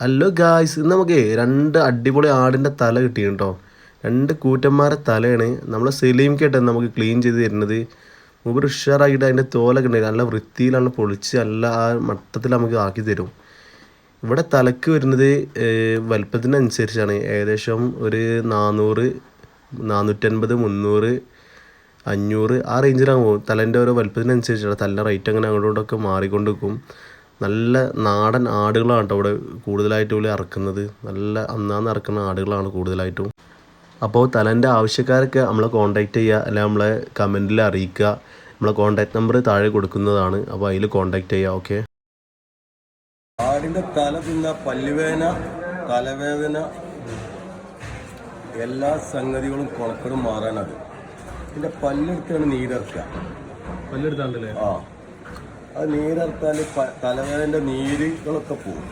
Hello guys ഇന്ന് നമുക്ക് രണ്ട് അടിപൊളി ആടിന്റെ തല കിട്ടി കേട്ടോ രണ്ട് കൂറ്റന്മാരെ തലയാണ്. നമ്മൾ സലീം കേട്ടാണ് നമുക്ക് ക്ലീൻ ചെയ്ത് തരുന്നത്. മുമ്പ് ഉഷാറാക്കിയിട്ട് അതിന്റെ തോലൊക്കെ ഉണ്ട്. നല്ല വൃത്തിയിലാണ് പൊളിച്ച് നല്ല ആ മട്ടത്തിൽ നമുക്ക് ആക്കി തരും. ഇവിടെ തലക്ക് വരുന്നത് വലുപ്പത്തിനനുസരിച്ചാണ് ഏകദേശം ഒരു നാനൂറ് നാനൂറ്റൻപത് മുന്നൂറ് അഞ്ഞൂറ് ആ റേഞ്ചിലാണ് പോകും തലേന്റെ ഓരോ വലുപ്പത്തിനനുസരിച്ചാണ് തല റേറ്റ് അങ്ങനെ അങ്ങോട്ടോട്ടൊക്കെ മാറിക്കൊണ്ട് നിൽക്കും നല്ല നാടൻ ആടുകളാണ് കേട്ടോ ഇവിടെ കൂടുതലായിട്ടും ഇവിടെ ഇറക്കുന്നത്. നല്ല അന്നാന്ന് ഇറക്കുന്ന ആടുകളാണ് കൂടുതലായിട്ടും. അപ്പോൾ തലന്റെ ആവശ്യക്കാരൊക്കെ നമ്മളെ കോൺടാക്റ്റ് ചെയ്യുക അല്ലെങ്കിൽ നമ്മളെ കമന്റിൽ അറിയിക്കുക. നമ്മളെ കോൺടാക്ട് നമ്പർ താഴെ കൊടുക്കുന്നതാണ്. അപ്പോൾ അതിൽ കോൺടാക്റ്റ് ചെയ്യുക ഓക്കെ ആടിന്റെ തല തിന്ന പല്ലുവേദന തലവേദന എല്ലാ സംഗതികളും കുളക്കടും മാറാനത് പിന്നെ പല്ലെടുത്താണ് നീരിറക്കുക പല്ലെടുത്താണ്ടല്ലേ? ആ. അത് നീരർത്താൽ തലവേദന്റെ നീരുകളൊക്കെ പോകും.